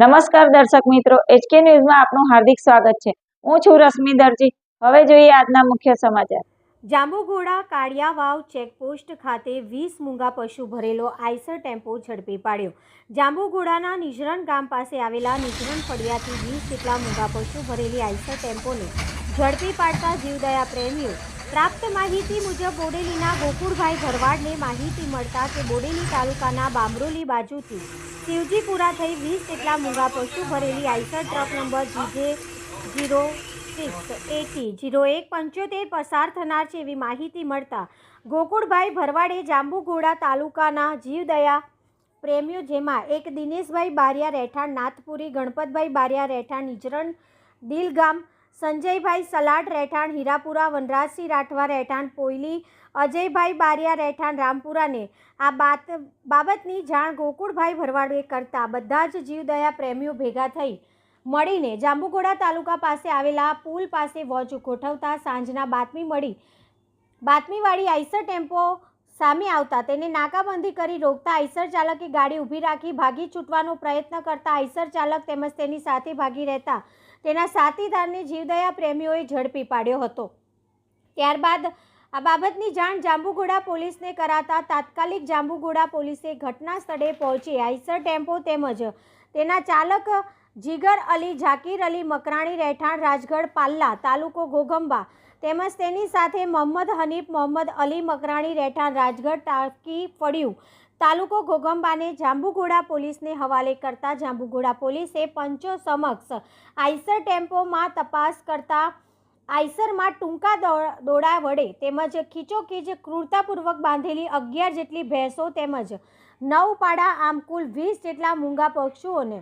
નમસ્કાર દર્શક મિત્રો એચકે ન્યૂઝમાં આપનું હાર્દિક સ્વાગત છે. હું છું રશ્મિ દરજી. હવે જોઈએ આજના મુખ્ય સમાચાર. જાંબુઘોડા કાળિયા વાવ ચેકપોસ્ટ ખાતે વીસ મૂંગા પશુ ભરેલો આઈસર ટેમ્પો ઝડપી પાડ્યો. જાંબુઘોડાના નિજરણ ગામ પાસે આવેલા નિજરણ ફળિયાથી વીસ જેટલા મૂંગા પશુ ભરેલી આઈસર ટેમ્પોને ઝડપી પાડતા જીવદયા પ્રેમીઓ પ્રાપ્ત માહિતી મુજબ બોડેલીના ગોકુળભાઈ ભરવાડને માહિતી મળતા કે બોડેલી તાલુકાના બામરોલી બાજુથી શિવજીપુરા થઈ વીસ જેટલા મૂંગા પશુ ભરેલી Eicher truck number GJ zero six AT zero એક પંચોતેર પસાર થનાર છે એવી માહિતી મળતા ગોકુળભાઈ ભરવાડે જાંબુઘોડા તાલુકાના જીવદયા પ્રેમીઓ જેમાં એક દિનેશભાઈ બારિયા રહેઠાણ, નાથપુરી, ગણપતભાઈ બારિયા રહેઠાણ નિજરણ દિલગામ સંજયભાઈ સલાડ રહેઠાણ, હીરાપુરા, વનરાજસિંહ રાઠવા રહેઠાણ, પોયલી, અજયભાઈ બારિયા રહેઠાણ રામપુરાને આ બાત, બાબતની જાણ ગોકુળભાઈ ભરવાડે કરતા બધા જ જીવદયા પ્રેમીઓ ભેગા થઈ મળીને જાંબુઘોડા તાલુકા પાસે આવેલા પુલ પાસે વોચ ગોઠવતા સાંજના બાતમી મળી. બાતમીવાળી આઈસર ટેમ્પો સામે આવતા તેને નાકાબંધી કરી રોકતા આઈસર ચાલકે ગાડી ઊભી રાખી ભાગી છૂટવાનો પ્રયત્ન કરતા આઈસર ચાલક તેમજ તેની સાથે ભાગી રહેતા તેના સાથીદારને જીવદયા પ્રેમીઓએ ઝડપી પાડ્યો હતો. ત્યારબાદ આ બાબતની જાણ જાંબુઘોડા પોલીસને કરાતા તાત્કાલિક જાંબુઘોડા પોલીસે ઘટના સ્થળે પહોંચી આઈસર ટેમ્પો તેમજ તેના ચાલક જીગર અલી ઝાકીર અલી, મકરાણી રહેઠાણ, રાજગઢ, પાલ્લા, તાલુકો ઘોઘંબા તેમજ તેની સાથે મોહમ્મદ હનીફ, મોહમ્મદ અલી, મકરાણી રહેઠાણ, રાજગઢ ટાંકી ફળ્યું તાલુકો ઘોઘંબાને જાંબુઘોડા પોલીસને હવાલે કરતા જાંબુઘોડા પોલીસે પંચો સમક્ષ આઈસર ટેમ્પોમાં તપાસ કરતા આઈસરમાં ટૂંકા દોડા વડે તેમજ ખીચોખીચ ક્રૂરતાપૂર્વક બાંધેલી અગિયાર જેટલી ભેંસો તેમજ નવ પાડા, આમ કુલ વીસ જેટલા મૂંગા પશુઓને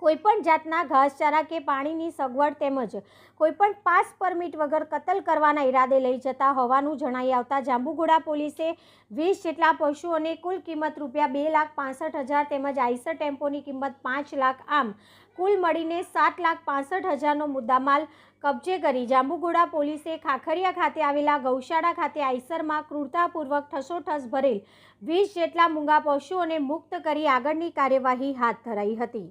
કોઈપણ જાતના ઘાસચારા કે પાણીની સગવડ તેમજ કોઈપણ પાસ પરમિટ વગર કતલ કરવાના ઈરાદે લઈ જતા હોવાનું જણાઈ આવતા જાંબુઘોડા પોલીસે વીસ જેટલા પશુઓને કુલ કિંમત રૂપિયા બે લાખ પાસઠ હજાર તેમજ આઈસર ટેમ્પોની કિંમત પાંચ લાખ આમ કુલ મળીને સાત લાખ પાસઠ હજારનો મુદ્દામાલ કબજે કરી. જાંબુઘોડા પોલીસે ખાખરિયા ખાતે આવેલા ગૌશાળા ખાતે આઈસરમાં ક્રૂરતાપૂર્વક ઠસોઠસ ભરેલ વીસ જેટલા મૂંગા પશુઓને મુક્ત કરી આગળની કાર્યવાહી હાથ ધરાઈ હતી.